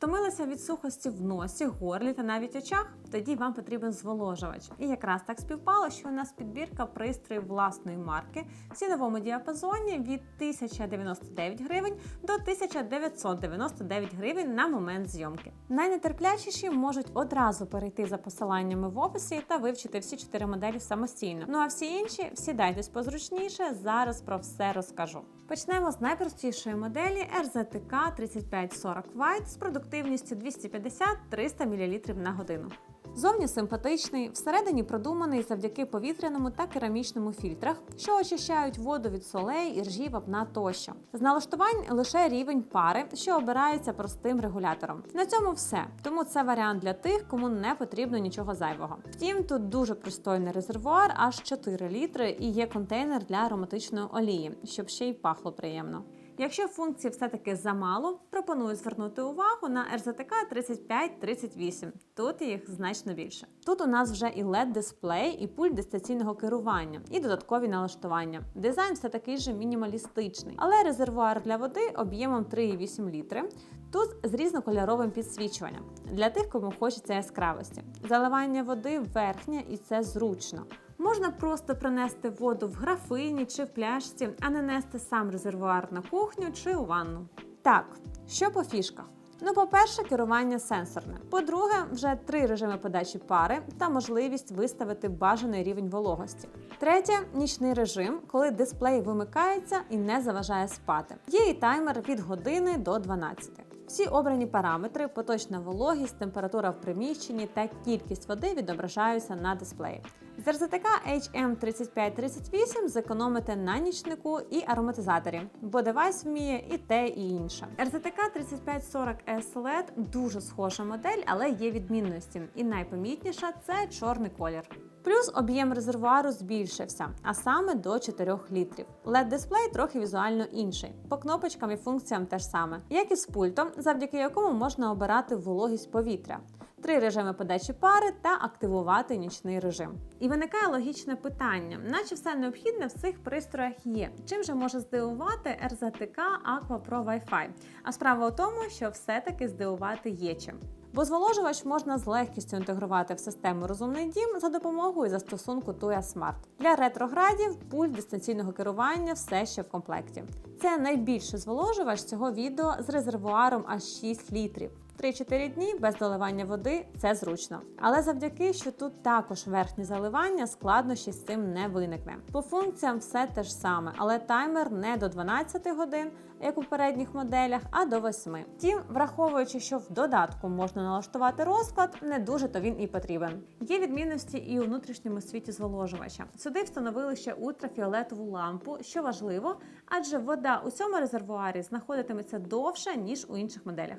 Втомилися від сухості в носі, горлі та навіть очах? Тоді вам потрібен зволожувач. І якраз так співпало, що у нас підбірка пристроїв власної марки в ціновому діапазоні від 1099 гривень до 1999 гривень на момент зйомки. Найнетерплячіші можуть одразу перейти за посиланнями в описі та вивчити всі чотири моделі самостійно. Ну а всі інші сідайтесь позручніше. Зараз про все розкажу. Почнемо з найпростішої моделі RZTK 3540 White з продуктивністю 250-300 мл на годину. Зовні симпатичний, всередині продуманий завдяки повітряному та керамічному фільтрах, що очищають воду від солей, іржі, вапна тощо. З налаштувань лише рівень пари, що обирається простим регулятором. На цьому все. Тому це варіант для тих, кому не потрібно нічого зайвого. Втім, тут дуже пристойний резервуар, аж 4 літри, і є контейнер для ароматичної олії, щоб ще й пахло приємно. Якщо функцій все-таки замало, пропоную звернути увагу на RZTK 3538. Тут їх значно більше. Тут у нас вже і led дисплей, і пульт дистанційного керування, і додаткові налаштування. Дизайн все такий же мінімалістичний, але резервуар для води об'ємом 3,8 літри. Тут з різнокольоровим підсвічуванням для тих, кому хочеться яскравості. Заливання води верхнє і це зручно. Можна просто принести воду в графині чи в пляшці, а не нести сам резервуар на кухню чи у ванну. Так, що по фішках? Ну, по-перше, керування сенсорне. По-друге, вже три режими подачі пари та можливість виставити бажаний рівень вологості. Третє нічний режим, коли дисплей вимикається і не заважає спати. Є і таймер від години до 12. Всі обрані параметри, поточна вологість, температура в приміщенні та кількість води відображаються на дисплеї. З RZTK HM3538 зекономите на нічнику і ароматизаторі, бо девайс вміє і те, і інше. RZTK 3540 S LED дуже схожа модель, але є відмінності. І найпомітніша це чорний колір. Плюс об'єм резервуару збільшився, а саме до 4 літрів. led дисплей трохи візуально інший. По кнопочкам і функціям теж саме, як і з пультом, завдяки якому можна обирати вологість повітря. Три режими подачі пари та активувати нічний режим. І виникає логічне питання, наче все необхідне в цих пристроях є. Чим же може здивувати RZTK Aqua Pro Wi-Fi? А справа у тому, що все-таки здивувати є чим. Бо зволожувач можна з легкістю інтегрувати в систему Розумний дім за допомогою застосунку Tuya Smart. Для ретроградів пульт дистанційного керування все ще в комплекті. Це найбільший зволожувач цього відео з резервуаром аж 6 літрів. 3-4 дні без доливання води це зручно. Але завдяки, що тут також верхнє заливання, складнощі з цим не виникне. По функціям все те ж саме, але таймер не до 12 годин, як у попередніх моделях, а до 8. Втім, враховуючи, що в додатку можна налаштувати розклад, не дуже то він і потрібен. Є відмінності і у внутрішньому світі зволожувача. Сюди встановили ще ультрафіолетову лампу, що важливо, адже вода у цьому резервуарі знаходитиметься довше ніж у інших моделях.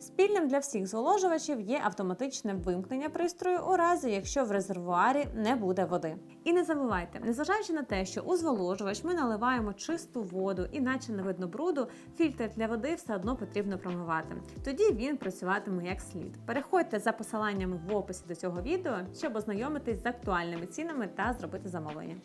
Спільним для всіх зволожувачів є автоматичне вимкнення пристрою у разі, якщо в резервуарі не буде води. І не забувайте, незважаючи на те, що у зволожувач ми наливаємо чисту воду, іначе не видно бруду, фільтр для води все одно потрібно промивати. Тоді він працюватиме як слід. Переходьте за посиланнями в описі до цього відео, щоб ознайомитись з актуальними цінами та зробити замовлення.